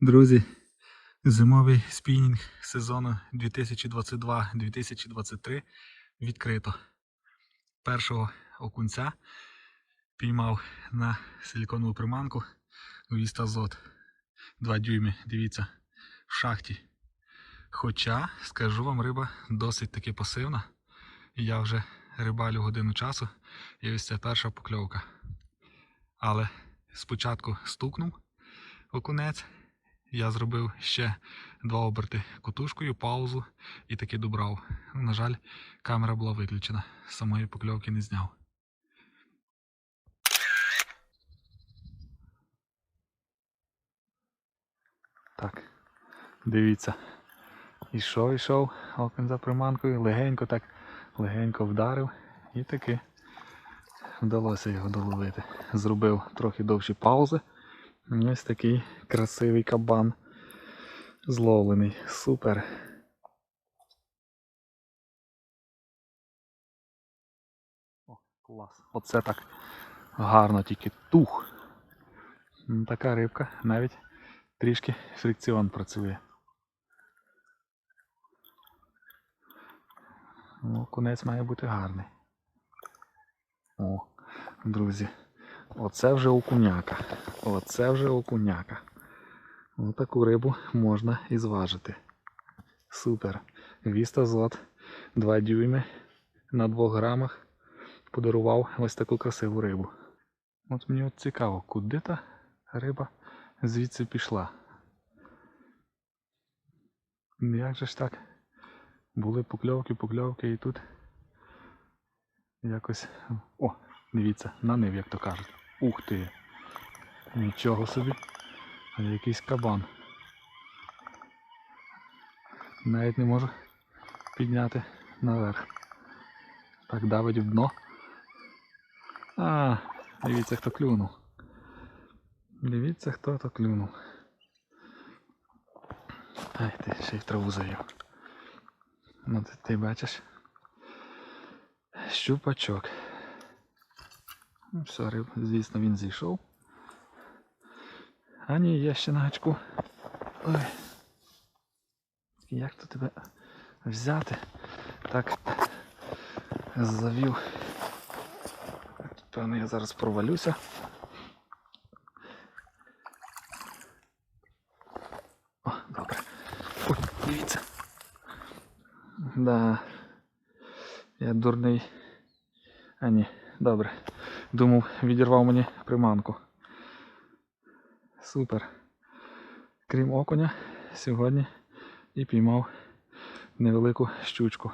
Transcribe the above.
Друзі, зимовий спінінг сезону 2022-2023 відкрито. Першого окунця піймав на силіконову приманку Віста Зот. 2 дюйми, дивіться, в шахті. Хоча, скажу вам, риба досить таки пасивна. Я вже рибалю годину часу, і ось це перша покльовка. Але спочатку стукнув окунець. Я зробив ще два оберти кутушкою, паузу і таки добрав. На жаль, камера була виключена. Самої покльовки не зняв. Так, дивіться. Ішов, ішов, окунь за приманкою, легенько так, легенько вдарив і таки вдалося його доловити. Зробив трохи довші паузи. Ось такий красивий кабан. Зловлений. Супер. О, клас. Оце так гарно тільки тух. Така рибка, навіть трішки фрикціон працює. Ну, кунець має бути гарний. О, друзі. Оце вже окуняка. Оце вже окуняка. Отаку рибу можна і зважити. Супер. Віста зот 2 дюйми на 2 грамах подарував ось таку красиву рибу. От мені от цікаво, куди та риба звідси пішла. Як же ж так? Були покльовки, покльовки і тут якось. О, дивіться, нанив, як то кажуть. Ух ти! Нічого собі. Якийсь кабан. Навіть не можу підняти наверх. Так давить в дно. А, дивіться, хто клюнув. Дивіться, хто то клюнув. Ай ти, ще й траву завів. Ну ти, ти бачиш? Щупачок. Ну, все, риб, звісно, він зійшов. А ні, є ще на гачку. Ой. Як то тебе взяти? Так завів. Певно, я зараз провалюся. О, добре. Ой, дивіться. Да. Я дурний. А ні, добре. Думав, відірвав мені приманку. Супер. Крім окуня, сьогодні і піймав невелику щучку.